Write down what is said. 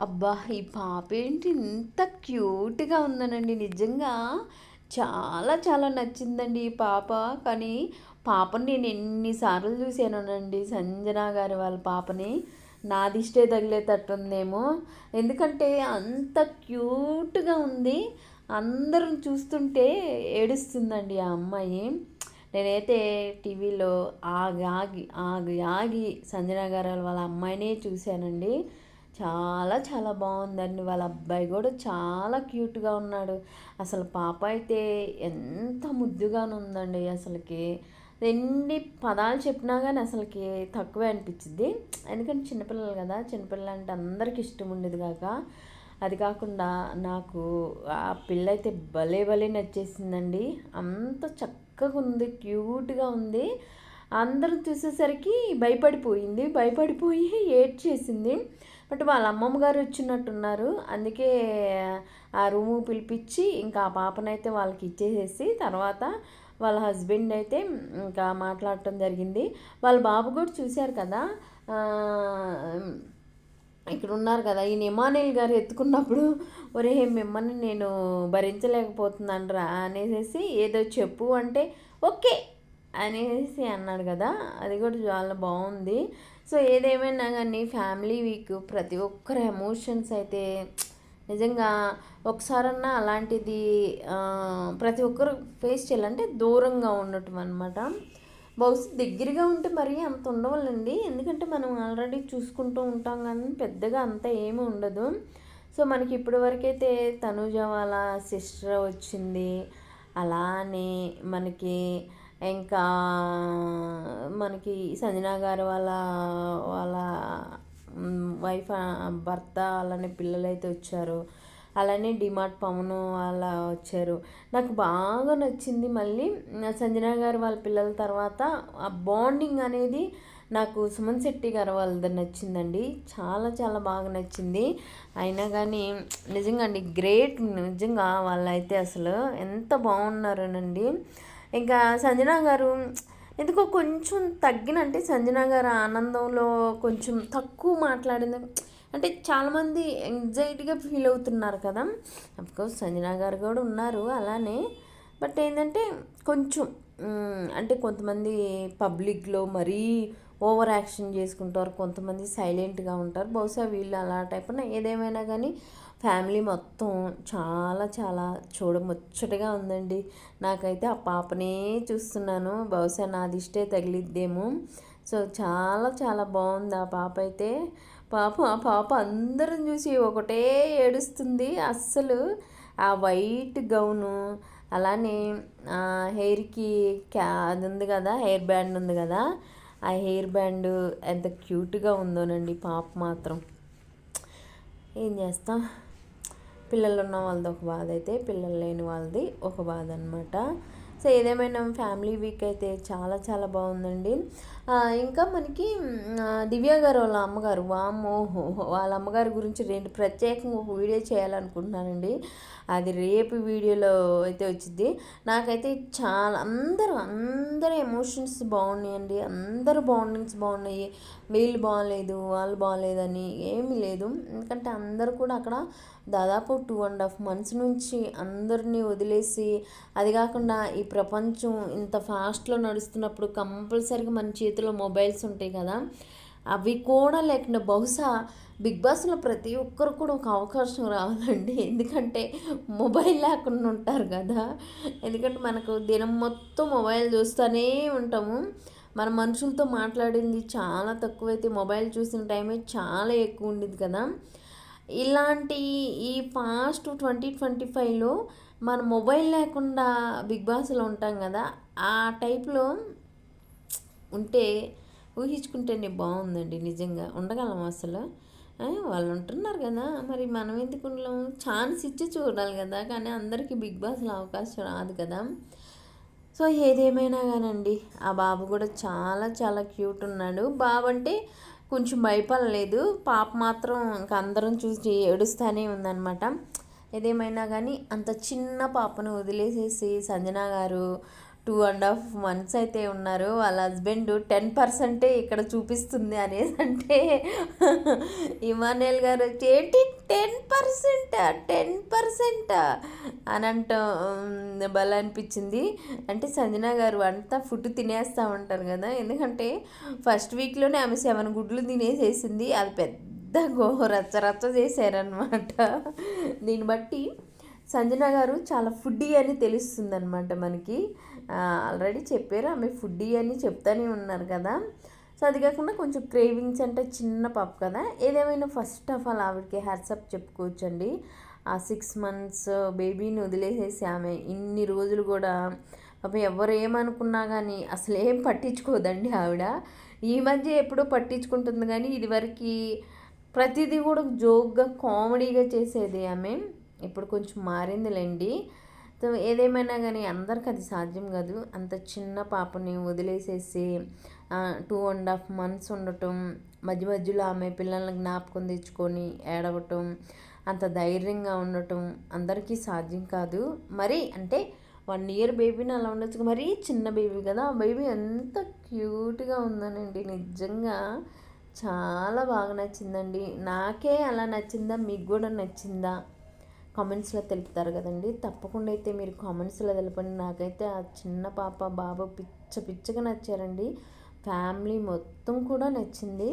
అబ్బా ఈ పాప ఏంటి ఇంత క్యూట్గా ఉందనండి. నిజంగా చాలా చాలా నచ్చిందండి ఈ పాప. కానీ పాపని నేను ఎన్నిసార్లు చూశానునండి సంజన గారి వాళ్ళ పాపని. నాదిష్టే తగిలేటట్టుందేమో. ఎందుకంటే అంత క్యూట్గా ఉంది. అందరం చూస్తుంటే ఏడుస్తుందండి ఆ అమ్మాయి. నేనైతే టీవీలో ఆగి ఆగి ఆగి ఆగి సంజన గారు వాళ్ళ అమ్మాయినే చూశానండి. చాలా చాలా బాగుందండి. వాళ్ళ అబ్బాయి కూడా చాలా క్యూట్గా ఉన్నాడు. అసలు పాప అయితే ఎంత ముద్దుగానే ఉందండి అసలుకి. ఎన్ని పదాలు చెప్పినా కానీ అసలుకి తక్కువే అనిపించింది ఎందుకంటే చిన్నపిల్లలు కదా చిన్నపిల్లలు అంటే అందరికి ఇష్టం ఉండేది కాక. అది కాకుండా నాకు ఆ పిల్ల అయితే భలే భలే నచ్చేసిందండి. అంత చక్కగా ఉంది క్యూట్గా ఉంది. అందరూ చూసేసరికి భయపడిపోయింది భయపడిపోయి ఏడ్చేసింది. బట్ వాళ్ళ అమ్మమ్మ గారు ఇచ్చినట్టున్నారు. అందుకే ఆ రూము పిలిపించి ఇంకా ఆ పాపనైతే వాళ్ళకి ఇచ్చేసేసి తర్వాత వాళ్ళ హస్బెండ్ అయితే ఇంకా మాట్లాడటం జరిగింది. వాళ్ళ బాబు కూడా చూశారు కదా. ఇక్కడ ఉన్నారు కదా. ఈ ఇమానుయల్ గారు ఎత్తుకున్నప్పుడు ఒరే మిమ్మల్ని నేను భరించలేకపోతున్నాను రా అనేసి ఏదో చెప్పు అంటే ఓకే అనేసి అన్నాడు కదా అది కూడా చాలా బాగుంది. సో ఏదేమైనా కానీ ఫ్యామిలీ వీక్ ప్రతి ఒక్కరి ఎమోషన్స్ అయితే నిజంగా ఒకసారన్నా అలాంటిది ప్రతి ఒక్కరు ఫేస్ చేయాలంటే దూరంగా ఉండటం అనమాట బహుశా దగ్గరగా ఉంటే మరీ అంత ఉండవాలండి. ఎందుకంటే మనం ఆల్రెడీ చూసుకుంటూ ఉంటాం కానీ పెద్దగా అంత ఏమీ ఉండదు. సో మనకి ఇప్పటి వరకైతే తనుజ వాళ్ళ సిస్టర్ వచ్చింది. అలానే మనకి ఇంకా మనకి సంజనా గారు వాళ్ళ వాళ్ళ వైఫ్ భర్త అలానే పిల్లలైతే వచ్చారు. అలానే డిమార్ట్ పవన్ అలా వచ్చారు. నాకు బాగా నచ్చింది మళ్ళీ సంజనా గారు వాళ్ళ పిల్లల తర్వాత ఆ బాండింగ్ అనేది నాకు సుమన్ శెట్టి గారు వాళ్ళది నచ్చిందండి. చాలా చాలా బాగా నచ్చింది. అయినా కానీ నిజంగా అండి గ్రేట్ నిజంగా వాళ్ళైతే అసలు ఎంత బాగున్నారోనండి. ఇంకా సంజన గారు ఎందుకో కొంచెం తగ్గిన అంటే సంజన గారు ఆనందంలో కొంచెం తక్కువ మాట్లాడింది. అంటే చాలామంది ఎంగ్జైటీగా ఫీల్ అవుతున్నారు కదా. అఫ్కోర్స్ సంజన గారు కూడా ఉన్నారు అలానే. బట్ ఏంటంటే కొంచెం అంటే కొంతమంది పబ్లిక్లో మరీ ఓవర్ యాక్షన్ చేసుకుంటారు. కొంతమంది సైలెంట్గా ఉంటారు. బహుశా వీళ్ళు అలా టైప్ ఏదేమైనా కానీ ఫ్యామిలీ మొత్తం చాలా చాలా చూడముచ్చటగా ఉందండి. నాకైతే ఆ పాపనే చూస్తున్నాను. బహుశా నా దిష్టే తగిలిద్దేమో. సో చాలా చాలా బాగుంది ఆ పాప అయితే. పాప ఆ పాప అందరం చూసి ఒకటే ఏడుస్తుంది. అస్సలు ఆ వైట్ గౌను అలానే హెయిర్కి క్యా అది ఉంది కదా హెయిర్ బ్యాండ్ ఉంది కదా ఆ హెయిర్ బ్యాండ్ ఎంత క్యూట్గా ఉందోనండి పాప మాత్రం. ఏం చేస్తాం? పిల్లలు ఉన్న వాళ్ళది ఒక బాధ అయితే పిల్లలు లేని వాళ్ళది ఒక బాధ అనమాట సో ఏదేమైనా ఫ్యామిలీ వీక్ అయితే చాలా చాలా బాగుందండి. ఇంకా మనకి దివ్య గారు వాళ్ళ అమ్మగారు వామ్మో వాళ్ళ అమ్మగారి గురించి రెండు ప్రత్యేకంగా ఒక వీడియో చేయాలనుకుంటున్నానండి. అది రేపు వీడియోలో అయితే వచ్చింది నాకైతే చాలా అందరూ అందరూ ఎమోషన్స్ బాగున్నాయండి. అందరూ బాండింగ్స్ బాగున్నాయి. వీళ్ళు బాగాలేదు వాళ్ళు బాగాలేదని ఏమీ లేదు. ఎందుకంటే అందరు కూడా అక్కడ దాదాపు టూ అండ్ హాఫ్ మంత్స్ నుంచి అందరినీ వదిలేసి అది కాకుండా ఈ ప్రపంచం ఇంత ఫాస్ట్లో నడుస్తున్నప్పుడు కంపల్సరీగా మన చేతిలో మొబైల్స్ ఉంటాయి కదా. అవి కూడా లేకుండా బహుశా బిగ్ బాస్లో ప్రతి ఒక్కరు కూడా ఒక అవకాశం రావాలండి. ఎందుకంటే మొబైల్ లేకుండా ఉంటారు కదా. ఎందుకంటే మనకు దినం మొత్తం మొబైల్ చూస్తూనే ఉంటాము. మన మనుషులతో మాట్లాడింది చాలా తక్కువైతే మొబైల్ చూసిన టైమే చాలా ఎక్కువ ఉండేది కదా. ఇలాంటి ఈ ఫాస్ట్ ట్వంటీ ట్వంటీ ఫైవ్లో మన మొబైల్ లేకుండా బిగ్ బాస్లో ఉంటాం కదా. ఆ టైప్లో ఉంటే ఊహించుకుంటేనే బాగుందండి నిజంగా. ఉండగలం అసలు? వాళ్ళు ఉంటున్నారు కదా. మరి మనం ఎందుకు ఛాన్స్ ఇచ్చి చూడాలి కదా. కానీ అందరికీ బిగ్ బాస్లో అవకాశం రాదు కదా. సో ఏదేమైనా కానండి. ఆ బాబు కూడా చాలా చాలా క్యూట్ ఉన్నాడు. బాబు అంటే కొంచెం భయపడలేదు. పాప మాత్రం ఇంక అందరం చూసి ఏడుస్తూనే ఉందన్నమాట. ఏదేమైనా కానీ అంత చిన్న పాపను వదిలేసేసి సంజన గారు టూ అండ్ హాఫ్ మంత్స్ అయితే ఉన్నారు. వాళ్ళ హస్బెండ్ టెన్ పర్సెంటే ఇక్కడ చూపిస్తుంది అనేసి అంటే ఇమానుయల్ గారు ఏంటి టెన్ పర్సెంట్? Ten percent? అని అంటాం భలే అనిపించింది. అంటే సంజన గారు అంతా ఫుడ్ తినేస్తూ ఉంటారు కదా. ఎందుకంటే ఫస్ట్ వీక్లోనే ఆమె సెవెన్ గుడ్లు తినేసేసింది. అది పెద్ద గో రచ్చ రచ్చ చేశారనమాట దీన్ని బట్టి సంజన గారు చాలా ఫుడ్డీ అని తెలుస్తుంది అనమాట మనకి. ఆల్రెడీ చెప్పారు. ఆమె ఫుడ్డీ అని చెప్తానే ఉన్నారు కదా. సో అది కాకుండా కొంచెం క్రేవింగ్స్ అంటే చిన్న పాప కదా. ఏదేమైనా ఫస్ట్ ఆఫ్ ఆల్ ఆవిడకి హ్యాట్సప్ చెప్పుకోవచ్చండి. ఆ సిక్స్ మంత్స్ బేబీని వదిలేసేసి ఆమె ఇన్ని రోజులు కూడా పాపం ఎవరు ఏమనుకున్నా కానీ అసలు ఏం పట్టించుకోదండి ఆవిడ. ఈ మధ్య ఎప్పుడో పట్టించుకుంటుంది కానీ ఇదివరకు ప్రతిదీ కూడా జోక్గా కామెడీగా చేసేది ఆమె. ఇప్పుడు కొంచెం మారిందిలేండి. సో ఏదేమైనా కానీ అందరికీ అది సాధ్యం కాదు. అంత చిన్న పాపని వదిలేసేసి టూ అండ్ హాఫ్ మంత్స్ ఉండటం మధ్య మధ్యలో ఆమె పిల్లల్ని జ్ఞాపకం తెచ్చుకొని ఏడవటం అంత ధైర్యంగా ఉండటం అందరికీ సాధ్యం కాదు. మరి అంటే వన్ ఇయర్ బేబీని అలా ఉండొచ్చు. మరీ చిన్న బేబీ కదా. ఆ బేబీ ఎంత క్యూట్గా ఉందనండి. నిజంగా చాలా బాగా నచ్చిందండి. నాకే అలా నచ్చిందా? మీకు కూడా నచ్చిందా? కామెంట్స్లో తెలుపుతారు కదండి. తప్పకుండా అయితే మీరు కామెంట్స్లో తెలపండి. నాకైతే ఆ చిన్న పాప బాబు పిచ్చ పిచ్చగా నచ్చారండి. ఫ్యామిలీ మొత్తం కూడా నచ్చింది.